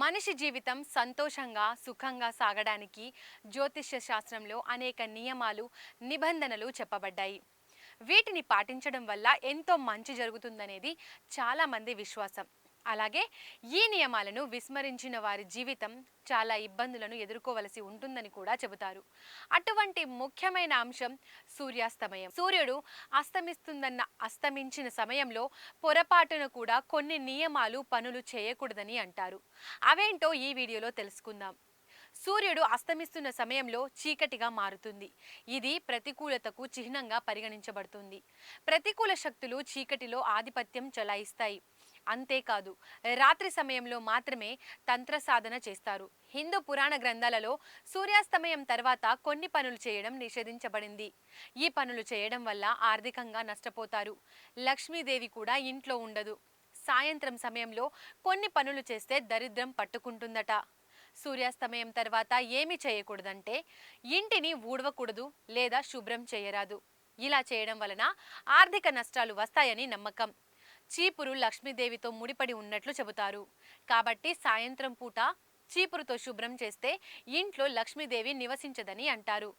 మనిషి జీవితం సంతోషంగా సుఖంగా సాగడానికి జ్యోతిష్య శాస్త్రంలో అనేక నియమాలు నిబంధనలు చెప్పబడ్డాయి. వీటిని పాటించడం వల్ల ఎంతో మంచి జరుగుతుందనేది చాలా మంది విశ్వాసం. అలాగే ఈ నియమాలను విస్మరించిన వారి జీవితం చాలా ఇబ్బందులను ఎదుర్కోవలసి ఉంటుందని కూడా చెబుతారు. అటువంటి ముఖ్యమైన అంశం సూర్యాస్తమయం. సూర్యుడు అస్తమిస్తుందన్న అస్తమించిన సమయంలో పొరపాటున కూడా కొన్ని నియమాలు పనులు చేయకూడదని అంటారు. అవేంటో ఈ వీడియోలో తెలుసుకుందాం. సూర్యుడు అస్తమిస్తున్న సమయంలో చీకటిగా మారుతుంది. ఇది ప్రతికూలతకు చిహ్నంగా పరిగణించబడుతుంది. ప్రతికూల శక్తులు చీకటిలో ఆధిపత్యం చెలాయిస్తాయి. అంతేకాదు. రాత్రి సమయంలో మాత్రమే తంత్ర సాధన చేస్తారు. హిందూ పురాణ గ్రంథాలలో సూర్యాస్తమయం తర్వాత కొన్ని పనులు చేయడం నిషేధించబడింది. ఈ పనులు చేయడం వల్ల ఆర్థికంగా నష్టపోతారు. లక్ష్మీదేవి కూడా ఇంట్లో ఉండదు. సాయంత్రం సమయంలో కొన్ని పనులు చేస్తే దరిద్రం పట్టుకుంటుందట. సూర్యాస్తమయం తర్వాత ఏమి చేయకూడదంటే ఇంటిని ఊడవకూడదు లేదా శుభ్రం చేయరాదు. ఇలా చేయడం వలన ఆర్థిక నష్టాలు వస్తాయని నమ్మకం. చీపురు లక్ష్మీదేవితో ముడిపడి ఉన్నట్లు చెబుతారు. కాబట్టి సాయంత్రం పూట చీపురుతో శుభ్రం చేస్తే ఇంట్లో లక్ష్మీదేవి నివసించదని అంటారు.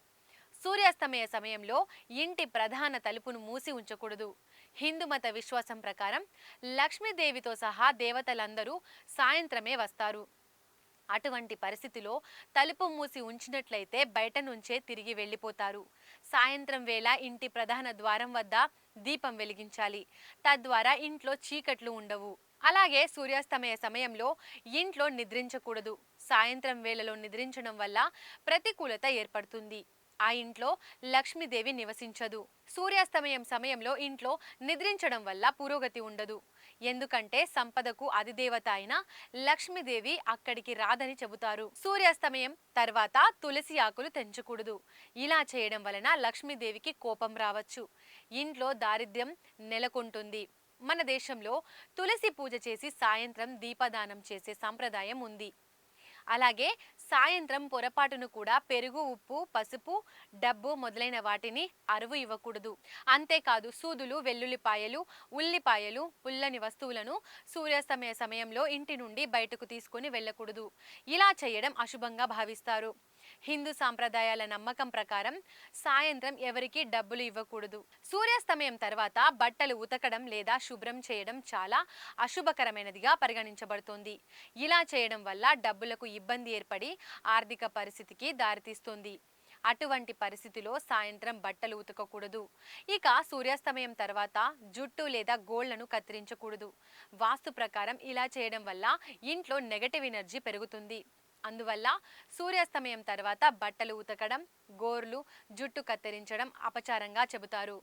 సూర్యాస్తమయ సమయంలో ఇంటి ప్రధాన తలుపును మూసి ఉంచకూడదు. హిందూ మత విశ్వాసం ప్రకారం లక్ష్మీదేవితో సహా దేవతలందరూ సాయంత్రమే వస్తారు. అటువంటి పరిస్థితిలో తలుపు మూసి ఉంచినట్లయితే బయట నుంచే తిరిగి వెళ్ళిపోతారు. సాయంత్రం వేళ ఇంటి ప్రధాన ద్వారం వద్ద దీపం వెలిగించాలి. తద్వారా ఇంట్లో చీకట్లు ఉండవు. అలాగే సూర్యాస్తమయ సమయంలో ఇంట్లో నిద్రించకూడదు. సాయంత్రం వేళలో నిద్రించడం వల్ల ప్రతికూలత ఏర్పడుతుంది. ఆ ఇంట్లో లక్ష్మీదేవి నివసించదు. సూర్యాస్తమయం సమయంలో ఇంట్లో నిద్రించడం వల్ల పురోగతి ఉండదు. ఎందుకంటే సంపదకు అధిదేవత అయిన లక్ష్మీదేవి అక్కడికి రాదని చెబుతారు. సూర్యాస్తమయం తర్వాత తులసి ఆకులు తెంచకూడదు. ఇలా చేయడం వలన లక్ష్మీదేవికి కోపం రావచ్చు. ఇంట్లో దారిద్ర్యం నెలకొంటుంది. మన దేశంలో తులసి పూజ చేసి సాయంత్రం దీపదానం చేసే సంప్రదాయం ఉంది. అలాగే సాయంత్రం పొరపాటును కూడా పెరుగు ఉప్పు పసుపు డబ్బు మొదలైన వాటిని అరువు ఇవ్వకూడదు. అంతేకాదు సూదులు వెల్లుల్లిపాయలు ఉల్లిపాయలు పుల్లని వస్తువులను సూర్యాస్తమయ సమయంలో ఇంటి నుండి బయటకు తీసుకొని వెళ్ళకూడదు. ఇలా చేయడం అశుభంగా భావిస్తారు. హిందూ సాంప్రదాయాల నమ్మకం ప్రకారం సాయంత్రం ఎవరికీ డబ్బులు ఇవ్వకూడదు. సూర్యాస్తమయం తర్వాత బట్టలు ఉతకడం లేదా శుభ్రం చేయడం చాలా అశుభకరమైనదిగా పరిగణించబడుతుంది. ఇలా చేయడం వల్ల డబ్బులకు ఇబ్బంది ఏర్పడి ఆర్థిక పరిస్థితికి దారితీస్తుంది. అటువంటి పరిస్థితిలో సాయంత్రం బట్టలు ఉతకకూడదు. ఇక సూర్యాస్తమయం తర్వాత జుట్టు లేదా గోళ్ళను కత్తిరించకూడదు. వాస్తు ప్రకారం ఇలా చేయడం వల్ల ఇంట్లో నెగటివ్ ఎనర్జీ పెరుగుతుంది. అందువల్ల సూర్యాస్తమయం తర్వాత బట్టలు ఉతకడం గోర్లు జుట్టు కత్తిరించడం అపచారంగా చెబుతారు.